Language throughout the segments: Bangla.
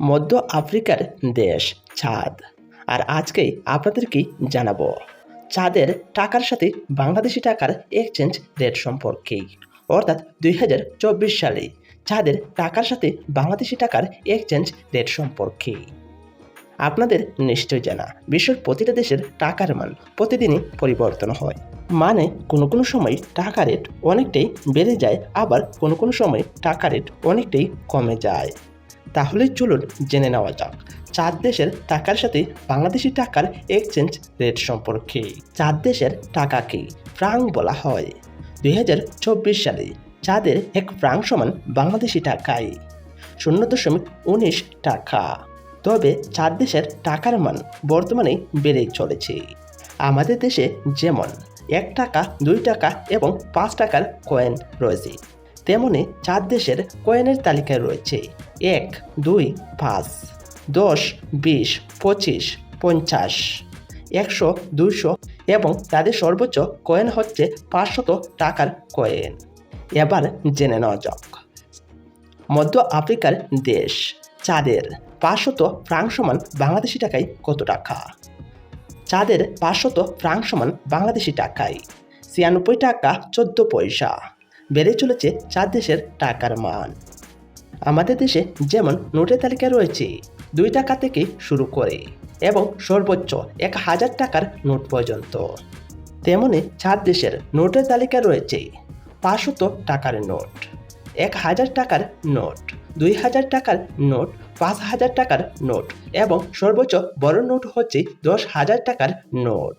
মধ্য আফ্রিকার দেশ চাঁদ। আর আজকেই আপনাদেরকে জানাব, চাঁদের টাকার সাথে বাংলাদেশি টাকার এক্সচেঞ্জ রেট সম্পর্কে অর্থাৎ দুই হাজার চব্বিশ সালে চাঁদের টাকার সাথে বাংলাদেশি টাকার এক্সচেঞ্জ রেট সম্পর্কে আপনাদের নিশ্চয় জানা, বিশ্বের প্রতিটা দেশের টাকার মান প্রতিদিনই পরিবর্তন হয়। মানে কোনো কোনো সময় টাকা রেট অনেকটাই বেড়ে যায়, আবার কোনো কোনো সময় টাকা রেট অনেকটাই কমে যায়। তাহলে চলুন জেনে নেওয়া যাক। চার দেশের টাকার সাথে বাংলাদেশি টাকার এক্সচেঞ্জ রেট সম্পর্কে। চার দেশের টাকাকে ফ্রাঙ্ক বলা হয়। দুই হাজার চব্বিশ সালে চাঁদের এক ফ্রাঙ্ক সমান বাংলাদেশি টাকায় শূন্য দশমিক উনিশ টাকা। তবে চার দেশের টাকার মান বর্তমানে বেড়ে চলেছে। আমাদের দেশে যেমন, এক টাকা, দুই টাকা এবং পাঁচ টাকার কয়েন রয়েছে। তেমনি চার দেশের কয়েনের তালিকায় রয়েছে। এক, দুই, পাঁচ, দশ, বিশ, পঁচিশ, পঞ্চাশ, একশো, দুইশো এবং তাদের সর্বোচ্চ কয়েন হচ্ছে পাঁচশত টাকার কয়েন। এবার জেনে নেওয়া যাক। মধ্য আফ্রিকার দেশ, চাঁদের পাঁচশত ফ্রাঙ্ক সমান বাংলাদেশি টাকায় কত টাকা? চাঁদের পাঁচশত ফ্রাঙ্ক সমান বাংলাদেশি টাকায় ছিয়ানব্বই টাকা চোদ্দ পয়সা। বেড়ে চলেছে চার দেশের টাকার মান। আমাদের দেশে যেমন নোটের তালিকা রয়েছে, দুই টাকা থেকে শুরু করে এবং সর্বোচ্চ এক হাজার টাকার নোট পর্যন্ত। তেমনি চার দেশের নোটের তালিকা রয়েছে, পাঁচশত টাকার নোট, এক হাজার টাকার নোট, দুই হাজার টাকার নোট, পাঁচ হাজার টাকার নোট এবং সর্বোচ্চ বড় নোট হচ্ছে দশ হাজার টাকার নোট।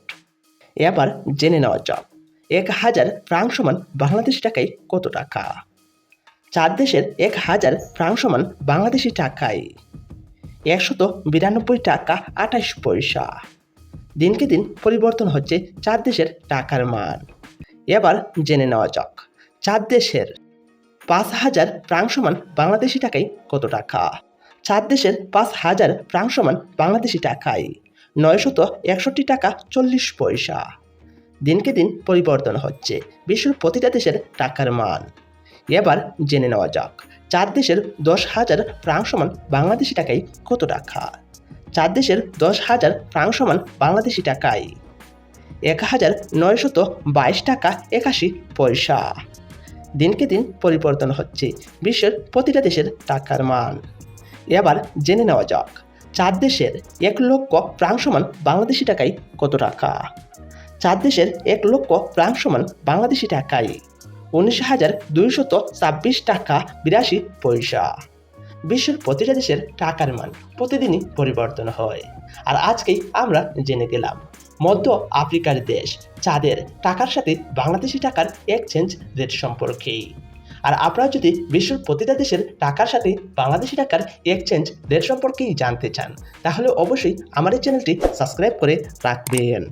এবার জেনে নেওয়া যাক। এক হাজার ফ্রাঙ্ক সমান বাংলাদেশি টাকায় কত টাকা? চার দেশের এক হাজার ফ্রাঙ্ক সমান বাংলাদেশি টাকায় একশত বিরানব্বই টাকা আঠাশ পয়সা। দিনকে দিন পরিবর্তন হচ্ছে চার দেশের টাকার মান। এবার জেনে নেওয়া যাক, চার দেশের পাঁচ হাজার ফ্রাঙ্ক সমান বাংলাদেশি টাকায় কত টাকা? চার দেশের পাঁচ হাজার ফ্রাঙ্ক সমান বাংলাদেশি টাকায় নয়শত একষট্টি টাকা চল্লিশ পয়সা। দিনকে দিন পরিবর্তন হচ্ছে। বিশ্বের প্রতিটা দেশের টাকার মান। এবার জেনে নেওয়া যাক, চার দেশের দশ হাজার ফ্রাঙ্ক সমান বাংলাদেশি টাকায় কত টাকা? চার দেশের দশ হাজার ফ্রাঙ্ক সমান বাংলাদেশি টাকায় এক হাজার নয়শত বাইশ টাকা একাশি পয়সা। দিনকে দিন পরিবর্তন হচ্ছে, বিশ্বের প্রতিটা দেশের টাকার মান। এবার জেনে নেওয়া যাক, চার দেশের এক লক্ষ ফ্রাঙ্ক সমান বাংলাদেশি টাকায় কত টাকা? চার দেশের এক লক্ষ ফ্রাঙ্ক সমান বাংলাদেশি টাকায় উনিশ হাজার দুইশত ছাব্বিশ টাকা বিরাশি পয়সা। বিশ্বের প্রতিটা দেশের টাকার মান প্রতিদিনই পরিবর্তন হয়। আর আজকেই আমরা জেনে গেলাম, মধ্য আফ্রিকার দেশ চাঁদের টাকার সাথে বাংলাদেশি টাকার এক্সচেঞ্জ রেট সম্পর্কে। আর আপনারা যদি বিশ্বের প্রতিটা দেশের টাকার সাথে বাংলাদেশি টাকার এক্সচেঞ্জ রেট সম্পর্কেই জানতে চান, তাহলে অবশ্যই আমার এই চ্যানেলটি সাবস্ক্রাইব করে রাখবেন।